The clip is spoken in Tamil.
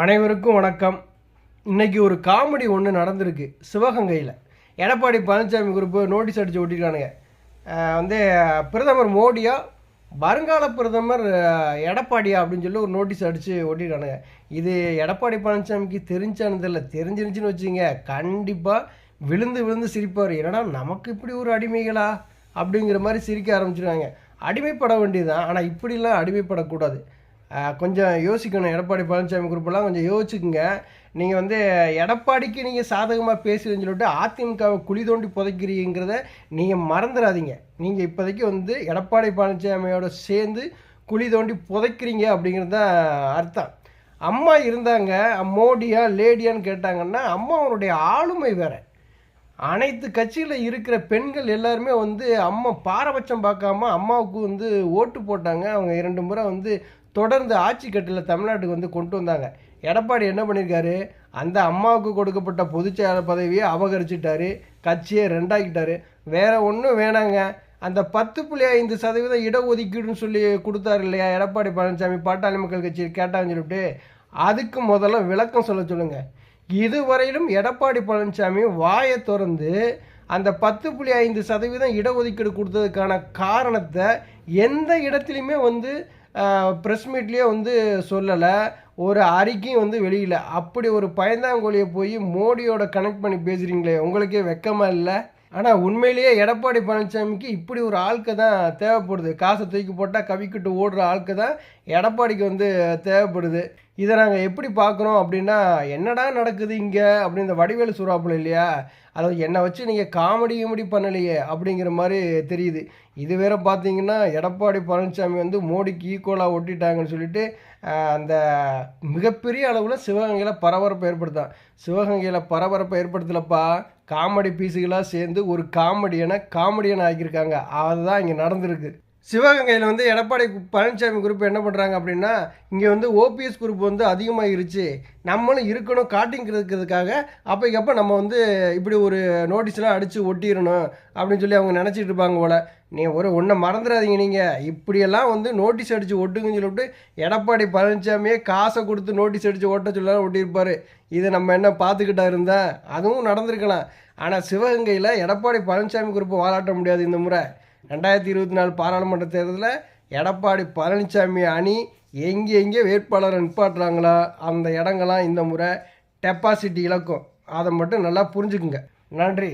அனைவருக்கும் வணக்கம். இன்றைக்கி ஒரு காமெடி ஒன்று நடந்திருக்கு சிவகங்கையில். எடப்பாடி பழனிசாமி குரூப்பு நோட்டீஸ் அடித்து ஓட்டிருக்கானுங்க வந்து பிரதமர் மோடியா வருங்கால பிரதமர் எடப்பாடியா அப்படின்னு சொல்லி ஒரு நோட்டீஸ் அடித்து ஓட்டிருக்கானுங்க இது எடப்பாடி பழனிசாமிக்கு தெரிஞ்சானதில்ல. தெரிஞ்சிருந்துச்சின்னு வச்சுங்க கண்டிப்பாக விழுந்து விழுந்து சிரிப்பார். என்னடா நமக்கு இப்படி ஒரு அடிமைகளா? அப்படிங்கிற மாதிரி சிரிக்க ஆரம்பிச்சிருக்காங்க அடிமைப்பட வேண்டியதுதான். ஆனால் இப்படிலாம் அடிமைப்படக்கூடாது. கொஞ்சம் யோசிக்கணும். எடப்பாடி பழனிசாமி குரூப்பெல்லாம் கொஞ்சம் யோசிச்சுக்குங்க. நீங்கள் வந்து எடப்பாடிக்கு நீங்கள் சாதகமாக பேசுறீங்கன்னு சொல்லிட்டு அதிமுகவை குழி தோண்டி புதைக்கிறீங்கிறத நீங்கள் மறந்துடாதீங்க. நீங்கள் இப்போதைக்கு வந்து எடப்பாடி பழனிசாமியோட சேர்ந்து குழி தோண்டி புதைக்கிறீங்க அப்படிங்கிறது தான் அர்த்தம். அம்மா இருந்தாங்க மோடியா லேடியான்னு கேட்டாங்கன்னா அம்மா அவனுடைய ஆளுமை வேறு. அனைத்து கட்சியில் இருக்கிற பெண்கள் எல்லாருமே வந்து அம்மா பாரபட்சம் பார்க்காம அம்மாவுக்கு வந்து ஓட்டு போட்டாங்க. அவங்க இரண்டு முறை வந்து தொடர்ந்து ஆட்சி கட்டில் தமிழ்நாட்டுக்கு வந்து கொண்டு வந்தாங்க. எடப்பாடி என்ன பண்ணியிருக்காரு அந்த அம்மாவுக்கு கொடுக்கப்பட்ட பொதுச்செயலாளர் பதவியை அபகரிச்சிட்டாரு. கட்சியை ரெண்டாக்கிட்டாரு. வேற ஒன்றும் வேணாங்க. அந்த பத்து புள்ளி ஐந்து சதவீதம் இடஒதுக்கீடுன்னு சொல்லி கொடுத்தாரு இல்லையா? எடப்பாடி பழனிசாமி பாட்டாளி மக்கள் கட்சி கேட்டாங்கன்னு சொல்லிட்டு அதுக்கு முதல்ல விளக்கம் சொல்ல சொல்லுங்கள் இதுவரையிலும் எடப்பாடி பழனிசாமி வாயை திறந்து அந்த பத்து புள்ளி ஐந்து சதவீதம் இடஒதுக்கீடு கொடுத்ததுக்கான காரணத்தை எந்த இடத்துலையுமே வந்து ப்ரெஸ் மீட்லேயே வந்து சொல்லலை. ஒரு அறிக்கையும் வந்து வெளியில். அப்படி ஒரு பயந்தாங்கோழியை போய் மோடியோட கனெக்ட் பண்ணி பேசுகிறீங்களே உங்களுக்கே வெக்கமாக இல்லை? ஆனால் உண்மையிலேயே எடப்பாடி பழனிசாமிக்கு இப்படி ஒரு ஆளுக்கு தான் தேவைப்படுது. காசை தூக்கி போட்டால் கவிக்கிட்டு ஓடுற ஆளுக்கு தான் எடப்பாடிக்கு வந்து தேவைப்படுது. இதை நாங்கள் எப்படி பார்க்குறோம் அப்படின்னா என்னடா நடக்குது இங்கே அப்படின்னு இந்த வடிவேலு சுறாப்புல இல்லையா? அதாவது என்னை வச்சு நீங்கள் காமெடி கிமெடி பண்ணலையே அப்படிங்கிற மாதிரி தெரியுது. இது வேற பார்த்தீங்கன்னா எடப்பாடி பழனிசாமி வந்து மோடிக்கு ஈக்குவலாக ஒட்டிட்டாங்கன்னு சொல்லிட்டு அந்த மிகப்பெரிய அளவில் சிவகங்கையில் பரபரப்பை ஏற்படுத்தான். சிவகங்கையில் பரபரப்பை ஏற்படுத்தலப்பா. காமெடி பீஸுகளாக சேர்ந்து ஒரு காமெடியனை காமெடியனை ஆக்கியிருக்காங்க. அதுதான் இங்கே நடந்திருக்கு. சிவகங்கையில் வந்து எடப்பாடி பழனிசாமி குரூப் என்ன பண்ணுறாங்க அப்படின்னா இங்கே வந்து ஓபிஎஸ் குரூப் வந்து அதிகமாகிருச்சு நம்மளும் இருக்கணும் காட்டிங்கிறதுக்காக அப்போக்கப்போ நம்ம வந்து இப்படி ஒரு நோட்டீஸ்லாம் அடித்து ஒட்டிடணும் அப்படின்னு சொல்லி அவங்க நினச்சிட்டு இருப்பாங்க போல். நீ ஒரு ஒன்றை மறந்துடாதீங்க நீங்கள் இப்படியெல்லாம் வந்து நோட்டீஸ் அடித்து ஒட்டுங்கன்னு சொல்லிட்டு எடப்பாடி பழனிசாமியே காசை கொடுத்து நோட்டீஸ் அடித்து ஓட்ட சொல்லலாம் ஒட்டியிருப்பார். இதை நம்ம என்ன பார்த்துக்கிட்டா இருந்தால் அதுவும் நடந்திருக்கலாம். ஆனால் சிவகங்கையில் எடப்பாடி பழனிசாமி குரூப்பை வாலாட்ட முடியாது இந்த முறை. ரெண்டாயிரத்தி இருபத்தி நாலு பாராளுமன்ற தேர்தலில் எடப்பாடி பழனிசாமி அணி எங்கே எங்கே வேட்பாளரை நிப்பாட்டுறாங்களோ அந்த இடங்கள்லாம் இந்த முறை டெபாசிட்டி இழக்கும். அதை மட்டும் நல்லா புரிஞ்சுக்குங்க. நன்றி.